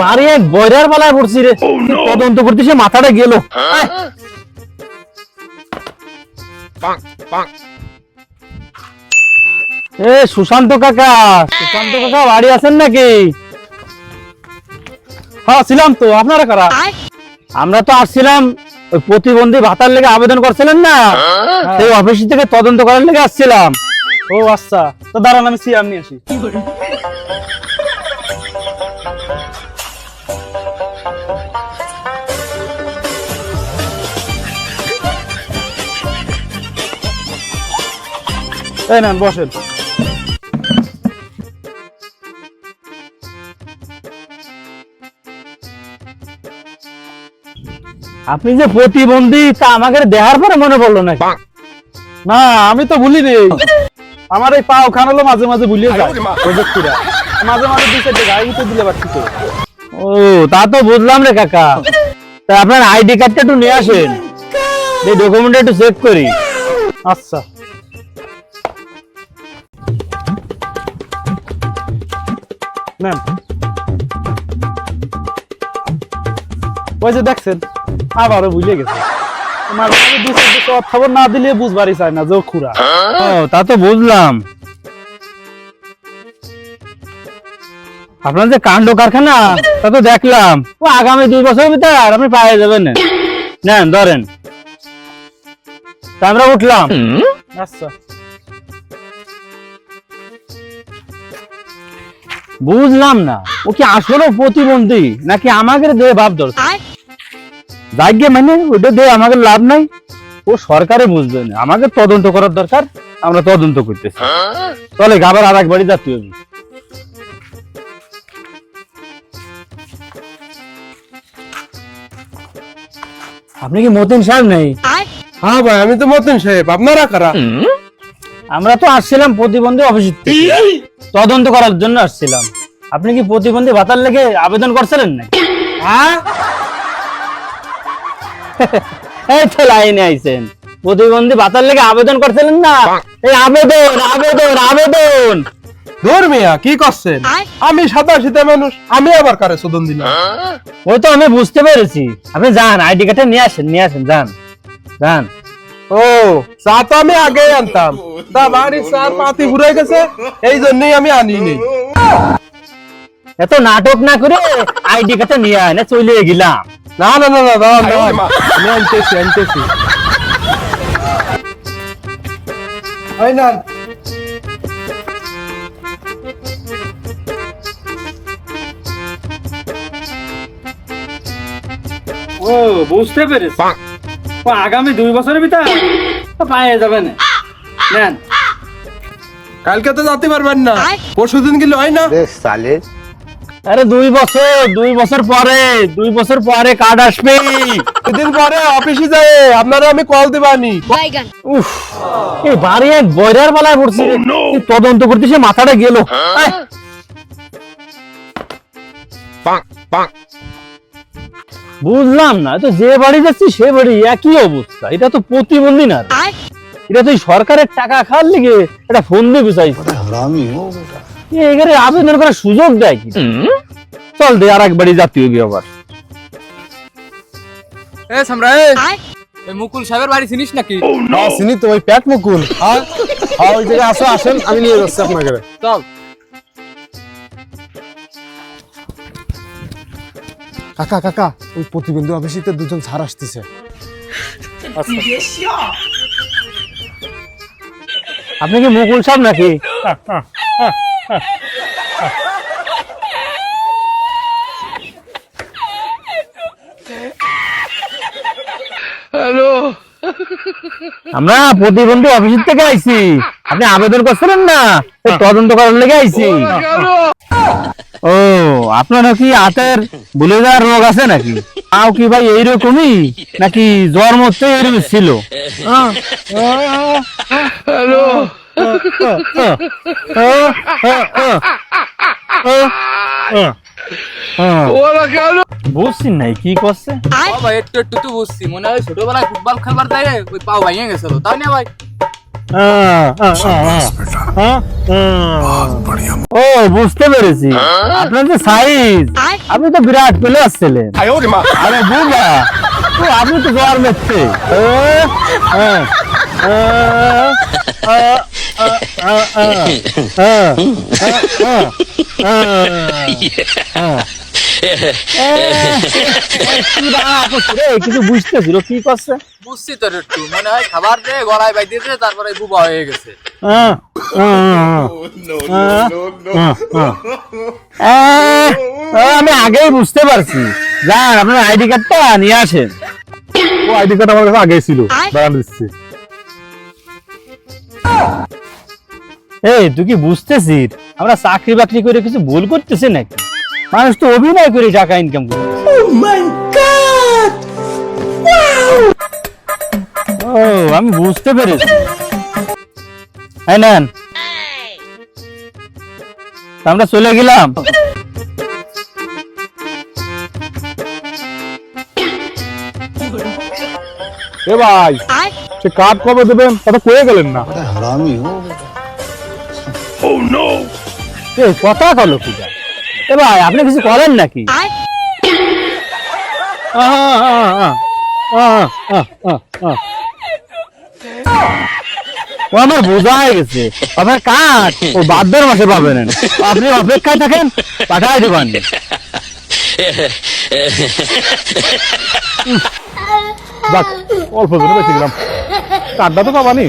বাড়ি এক বয়রার বেলায় পড়ছি রে তদন্ত করতে সে মাথাটা গেল এ, সুশান্ত কাকা সুশান্ত কাকা, বাড়ি আছেন নাকি? হ্যাঁ ছিলাম তো। আপনারা কারা? আমরা তো আসছিলাম ওই প্রতিবন্ধী ভাতার লেগে আবেদন করছিলেন না? সেই অফিস থেকে তদন্ত করার লেগে আসছিলাম। ও আচ্ছা। তো দাঁড়ান আমি সিয়াম নিয়ে আসি। এই নেন বসেন। আপনি যে প্রতিবন্ধী তা আমাকে দেখার পরে মনে পড়ল না না আমি তো ভুলিনি। আমার এই পাও খানালো মাঝে মাঝে ভুলিয়ে যায় প্রযুক্তিরা। মাঝে মাঝে দুই চারটে গাড়ি তো দিলে পারছি তো ও তা তো বুঝলাম রে কাকা। তা আপনার আইডি কার্ডটা একটু নিয়ে আসেন। এই ডকুমেন্টটা একটু চেক করি। আচ্ছা। নেন। ওই যে দেখছেন। আবারও ভুলে গেছে। খবর না দিলে বুঝবারই চায় না যে ও খুরা ও তা তো বুঝলাম। আপনার যে কাণ্ড কারখানা তা তো দেখলাম। ও আগামী দুই বছরের ভিতর আপনি পায়ে যাবেন না। নেন ধরেন। তা আমরা উঠলাম। আচ্ছা। বুঝলাম না। ও কি আসলে প্রতিবন্ধী নাকি আমাকে দিয়ে ভাব ধরছে যাইগে মানে ওটা দিয়ে আমাদের লাভ নাই। ও সরকারে বুঝবে না। আমাকে তদন্ত করার দরকার আমরা তদন্ত করতেছি। চলে আবার আর এক বাড়ি যাতে হবে। আপনি কি মতিন সাহেব নেই? হ্যাঁ ভাই আমি তো মতন সাহেব। আপনারা কারা? আমরা তো আসছিলাম প্রতিবন্ধী অফিস তদন্ত করার জন্য আসছিলাম। আপনি কি প্রতিবন্ধী ভাতার লেগে আবেদন করছিলেন না হ্যাঁ? এই তো লাইনে আইছেন। প্রতিবন্ধী ভাতার লেগে আবেদন করছিলেন না? এই আবেদন আবেদন আবেদন। ধর মিয়া কি করছেন? আমি সাদা সিধা মানুষ আমি আবার কারে শোধন দিলাম? ওই তো আমি বুঝতে পেরেছি। আপনি যান আইডি কার্ডটা নিয়ে আসেন নিয়ে আসেন যান যান। ও চা তো আমি আগে আনতাম। তা বাড়ির চার পাতি ঘুরে গেছে এই জন্যই আমি আনিনি। এত নাটক না করে আইডি কার্ডটা নিয়ে আয় না চলে গেলাম। না না না না দাঁড়ান দাঁড়ান। আমি আনতেছি আনতেছি। ওই না ও বুঝতে পেরেছি। ও আগামী দুই বছরের ভিতর পায়ে যাবে না। নেন। কালকে তো যেতে পারবেন না। পরশু দিন গেলে হয় না। আরে দুই বছর দুই বছর পরে দুই বছর পরে কার্ড আসবে। পরে অফিসে যাই আপনারা আমি কল দিবানি. উফ এই বাড়ি এক বয়রার বেলায় পড়ছি তদন্ত করতে সে মাথাটা গেল। বুঝলাম না তো যে বাড়ি যাচ্ছি সে বাড়ি একই অবস্থা। এটা তো প্রতিবন্ধী না। এটা তো এই সরকারের টাকা খাওয়ার লিগে এটা ফোন দিয়ে বুঝাইছে এখানে আবেদন করার সুযোগ দেয় কি চল দে আর এক বাড়ি জাতীয় হবে আবার এ মুকুল সাহেবের বাড়ি চিনিস নাকি? হ্যাঁ চিনি তো ওই প্যাট মুকুল। হ্যাঁ। হ্যাঁ ওই জায়গায় আসো আসেন আমি নিয়ে যাচ্ছি আপনাকে। চল। কাকা কাকা ওই প্রতিবন্ধী অফিসিতে দুজন ছাড় আসতেছে। আপনি কি মুকুল সাহেব নাকি? আমরা প্রতিবন্ধী অফিস থেকে আইছি। আপনি আবেদন করছিলেন না? তদন্ত করার লেগে আইছি। ও আপনার কি হাতের ভুলে যাওয়ার রোগ আছে নাকি? তাও কি ভাই এইরকমই? নাকি জ্বর মধ্যে এরকম ছিল? হ্যালো। বুঝছি নাই কি করছে ও একটু একটু তো বুঝছি মনে হয় ছোটবেলায় ফুটবল খেলবার তাই ওই পাও ভাঙে গেছিল তাই না ভাই। ও বুঝতে পেরেছি আপনার যে সাইজ আপনি তো বিরাট পেলে আসছিলেন আরে ও, আপনি তো জোয়ার মেচ্ছে একটু খাবার হয়ে গেছে আমি আগেই বুঝতে পারছি যান আপনার আইডি কার্ডটা নিয়ে আসেন আইডি কার্ড আমার কাছে আগেই ছিল দাঁড়ান দিচ্ছি এই তুই কি বুঝতেছিস? আমরা চাকরি বাকরি করে কিছু ভুল করতেছি নাকি? মানুষ তো অভিনয় করে টাকা ইনকাম করে ও আমি বুঝতে পেরেছি। হ্যাঁ নেন। আমরা চলে গেলাম। এ ভাই সে কার্ড কবে দেবেন? কথা কয়ে গেলেন না। এই কথা কলো কি এ ভাই আপনি কিছু করেন নাকি। ও আমার বোঝা হয়ে গেছে। আপনার কাজ ও বাদ্যর মাসে পাবেন। আপনি অপেক্ষায় থাকেন পাঠাই দেবেন। যাক অল্প জনে বেঁচে গেলাম কার্ডটা তো পাবানি।